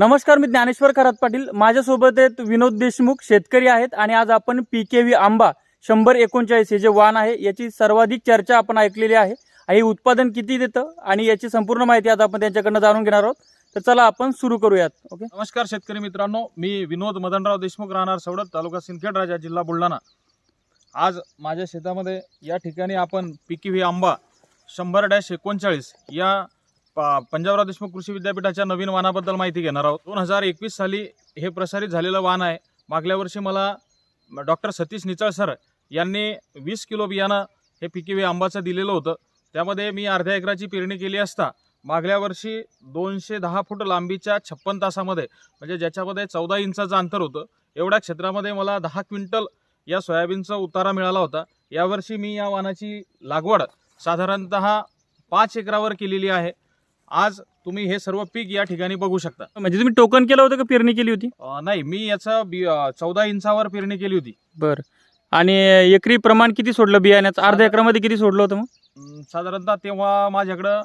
नमस्कार मी ज्ञानेश्वर खरात पाटील. माझ्यासोबत आहेत विनोद देशमुख शेतकरी आहेत आणि आज आपण पी के व्ही आंबा शंभर एकोणचाळीस हे जे वाण आहे याची सर्वाधिक चर्चा आपण ऐकलेली आहे. हे उत्पादन किती देतं आणि याची संपूर्ण माहिती आज आपण त्यांच्याकडनं जाणून घेणार आहोत. तर चला आपण सुरू करूयात. ओके नमस्कार शेतकरी मित्रांनो. मी विनोद मदनराव देशमुख राहणार सवडत तालुका सिंदखेड राजा जिल्हा बुलढाणा. आज माझ्या शेतामध्ये या ठिकाणी आपण पी के व्ही आंबा शंभर डॅश एकोणचाळीस या पंजाबराव देशमुख कृषी विद्यापीठाच्या नवीन वाहनाबद्दल माहिती घेणार आहोत. दोन हजार एकवीस साली हे प्रसारित झालेलं वाहन आहे. मागल्या वर्षी मला डॉक्टर सतीश निचळ सर यांनी वीस किलो बियाणं हे पिकी आंबाचं दिलेलं होतं. त्यामध्ये मी अर्ध्या एकराची पेरणी केली असता मागल्या वर्षी दोनशे दहा फूट लांबीच्या छप्पन तासामध्ये म्हणजे ज्याच्यामध्ये चौदा इंचाचं अंतर होतं. एवढ्या क्षेत्रामध्ये मला दहा क्विंटल या सोयाबीनचा उतारा मिळाला होता. यावर्षी मी या वाहनाची लागवड साधारणत पाच एकरावर केलेली आहे. आज तुम्ही हे सर्व पीक या ठिकाणी बघू शकता. म्हणजे तुम्ही टोकन केलं होतं का पेरणी केली होती? अं, नाही मी याचं बी चौदा इंचावर पेरणी केली होती. बरं. आणि एकरी प्रमाण किती सोडलं बियाण्याचं? अर्ध्या एकरामध्ये किती सोडलं होतं मग? अं, साधारणतः तेव्हा माझ्याकडं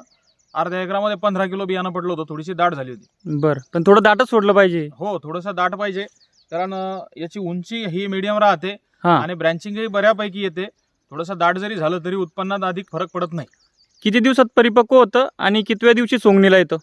अर्ध्या एकरामध्ये पंधरा किलो बियाणं पडलं होतं थोडीशी दाट झाली होती. बरं. पण थोडं दाटच सोडलं पाहिजे. हो थोडंसं दाट पाहिजे. कारण अं, याची उंची ही मीडियम राहते हां. आणि ब्रँचिंगही बऱ्यापैकी येते. थोडंसं दाट जरी झालं तरी उत्पन्नात अधिक फरक पडत नाही. किती दिवसात परिपक्व होतं आणि कितव्या दिवशी सोंगणीला येतं?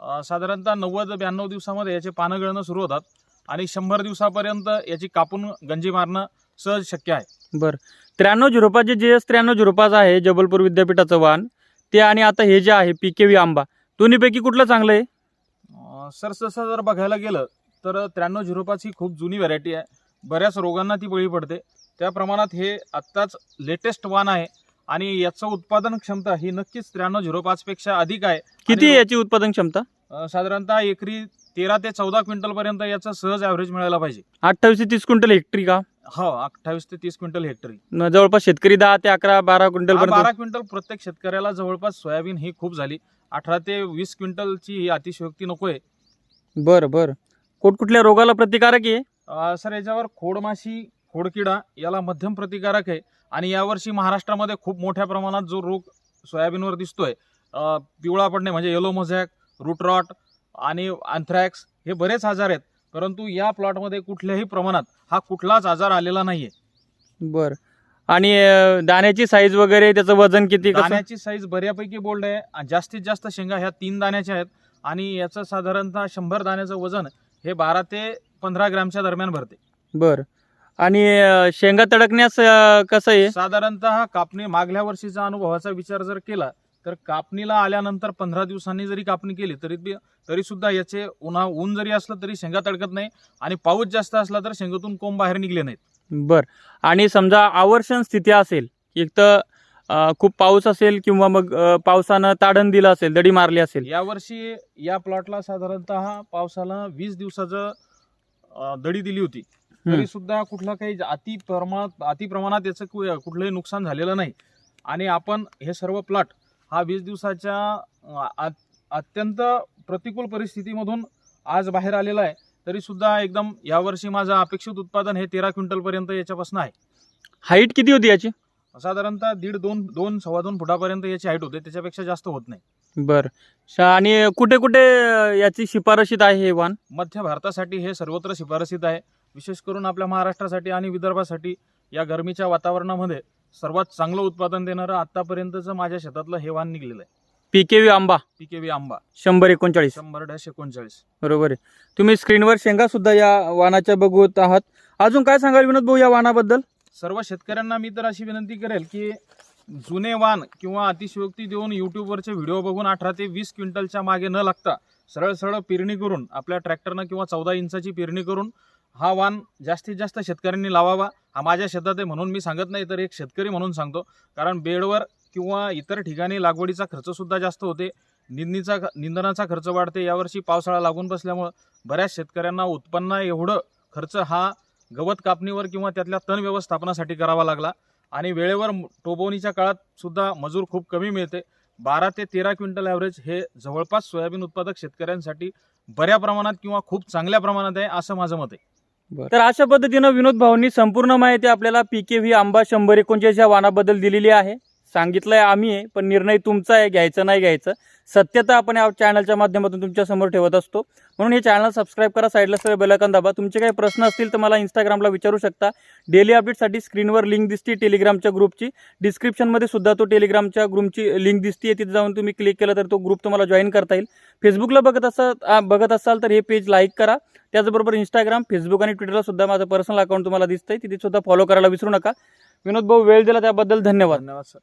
अं, साधारणतः नव्वद ब्याण्णव दिवसामध्ये याचे पानं गळणं सुरू होतात आणि शंभर दिवसापर्यंत याची कापून गंजी मारणं सहज शक्य आहे. बरं. त्र्याण्णव झिरो पाच जे जे एस त्र्याण्णव झिरो पाच आहे जबलपूर विद्यापीठाचं वाण ते आणि आता हे जे आहे पी के व्ही आंबा दोन्हीपैकी कुठलं चांगलं आहे? अं, सर तसं जर बघायला गेलं तर त्र्याण्णव झिरो पाच ही खूप जुनी व्हरायटी आहे. बऱ्याच रोगांना ती बळी पडते. त्या प्रमाणात हे आत्ताच लेटेस्ट वाण आहे. आणि याचं उत्पादन क्षमता ही नक्कीच त्र्याण्णव झिरो पाचपेक्षा अधिक आहे. किती आहे याची उत्पादन क्षमता? अं, साधारणतः एकरी तेरा ते चौदा क्विंटलपर्यंत याचं सहज ॲव्हरेज मिळायला पाहिजे. अठ्ठावीस ते तीस क्विंटल हेक्टरी का? हो अठ्ठावीस ते तीस क्विंटल हेक्टरी. न जवळपास शेतकरी दहा ते अकरा बारा क्विंटल हा, बारा पर्यंत क्विंटल प्रत्येक शेतकऱ्याला जवळपास सोयाबीन ही खूप झाली. अठरा ते वीस क्विंटलची ही अतिशयोक्ती नकोय बरं बरं. कुठकुठल्या रोगाला प्रतिकारक आहे? अं, सर याच्यावर खोडमाशी खोडकिडा याला मध्यम प्रतिकारक आहे. आणि यावर्षी महाराष्ट्रामध्ये खूप मोठ्या प्रमाणात जो रोग सोयाबीनवर दिसतोय पिवळा पडणे म्हणजे येलो मोझॅक रूटरॉट आणि अँथ्रॅक्स हे बरेच आजार आहेत. परंतु या प्लॉटमध्ये कुठल्याही प्रमाणात हा कुठलाच आजार आलेला नाहीये. बरं. आणि दाण्याची साईज वगैरे त्याचं वजन किती दाण्याची साईज बऱ्यापैकी बोल्ड आहे आणि जास्तीत जास्त शेंगा ह्या तीन दाण्याच्या आहेत आणि याचं साधारणतः शंभर दाण्याचं वजन हे बारा ते पंधरा ग्रॅमच्या दरम्यान भरते. बरं. आणि शेंगा तडकण्यास कसं आहे? साधारणतः कापणी मागल्या वर्षीचा अनुभवाचा विचार जर केला तर कापणीला आल्यानंतर पंधरा दिवसांनी जरी कापणी केली तरी तरी सुद्धा याचे उन्हा ऊन जरी असलं तरी शेंगा तडकत नाही आणि पाऊस जास्त असला तर शेंगातून कोंब बाहेर निघले नाहीत. बरं. आणि समजा आवर्षण स्थिती असेल एक तर खूप पाऊस असेल किंवा मग पावसानं ताडण दिलं असेल दडी मारली असेल. यावर्षी या प्लॉटला साधारणतः पावसाला वीस दिवसाचं दडी दिली होती. तरी सुद्धा कुठला काही अति प्रमाणात अति प्रमाणात याचं कुठलंही नुकसान झालेलं नाही. आणि आपण हे सर्व प्लॉट हा वीस दिवसाच्या अत्यंत प्रतिकूल परिस्थितीमधून आज बाहेर आलेला आहे. तरी सुद्धा एकदम यावर्षी माझं अपेक्षित उत्पादन हे तेरा क्विंटल पर्यंत याच्यापासून आहे. हाईट किती होती याची? साधारणतः दीड दोन दोन सव्वा दोन फुटापर्यंत याची हाईट होते. त्याच्यापेक्षा जास्त होत नाही. बरं. आणि कुठे कुठे याची शिफारशीत आहे हे वाण? मध्य भारतासाठी हे सर्वत्र शिफारसीत आहे. विशेष करून आपल्या महाराष्ट्रासाठी आणि विदर्भासाठी या गरमीच्या वातावरणामध्ये सर्वात चांगलं उत्पादन देणारं आतापर्यंतचं माझ्या शेतातलं हे वाण निघलेलं आहे. पी के व्ही आंबा. पीकेवी आंबा. शंभर एकोणचाळीस. शंभर डॅश एकोणचाळीस. बरोबर आहे. तुम्ही स्क्रीनवर शेंगा सुद्धा या वाणाच्या बघत आहात. अजून काय सांगाल विनोद भाऊ या वाणाबद्दल सर्व शेतकऱ्यांना मी तर अशी विनंती करेल की जुने वाण किंवा अतिशयोक्ती देऊन यूट्यूबवरचे व्हिडिओ बघून अठरा ते वीस क्विंटलच्या मागे न लागता सरळ सरळ पेरणी करून आपल्या ट्रॅक्टरनं किंवा चौदा इंचाची पेरणी करून हा वाण जास्तीत जास्त शेतकऱ्यांनी लावावा हा माझ्या शेतात आहे म्हणून मी सांगत नाही तर एक शेतकरी म्हणून सांगतो. कारण बेडवर किंवा इतर ठिकाणी लागवडीचा खर्चसुद्धा जास्त होते निंदणीचा निंदनाचा खर्च वाढते यावर्षी पावसाळा लागून बसल्यामुळं बऱ्याच शेतकऱ्यांना उत्पन्न एवढं खर्च हा गवत कापणीवर किंवा त्यातल्या तण व्यवस्थापनासाठी करावा लागला. आणि वेळेवर टोबवणीच्या काळात सुद्धा मजूर खूप कमी मिळते. बारा ते तेरा क्विंटल ॲव्हरेज हे जवळपास सोयाबीन उत्पादक शेतकऱ्यांसाठी बऱ्या प्रमाणात किंवा खूप चांगल्या प्रमाणात आहे असं माझं मत आहे. तर अशा पद्धतीनं विनोद भाऊंनी संपूर्ण माहिती आपल्याला पी के व्ही आंबा शंभर एकोणचाळीस या वाणाबद्दल दिलेली आहे. सांगितलंय आम्ही आहे पण निर्णय तुमचा आहे घ्यायचं नाही घ्यायचं. सत्यता आपण या चॅनलच्या माध्यमातून तुमच्यासमोर ठेवत असतो. म्हणून हे चॅनल सबस्क्राईब करा साईडला सगळे बेलायकन दाबा. तुमचे काही प्रश्न असतील तर मला इंस्टाग्रामला विचारू शकता. डेली अपडेटसाठी स्क्रीनवर लिंक दिसते टेलिग्रामच्या ग्रुपची डिस्क्रिप्शनमध्ये सुद्धा तो टेलिग्रामच्या ग्रुपची लिंक दिसते तिथे जाऊन तुम्ही क्लिक केलं तर तो ग्रुप तुम्हाला जॉईन करता येईल. फेसबुकला बघत असाल बघत असाल तर हे पेज लाईक करा. त्याचबरोबर इंस्टाग्राम फेसबुक आणि ट्विटरला सुद्धा माझं पर्सनल अकाउंट तुम्हाला दिसतंय. तिथे सुद्धा फॉलो करायला विसरू नका. विनोद भाऊ वेळ दिला त्याबद्दल धन्यवाद. धन्यवाद सर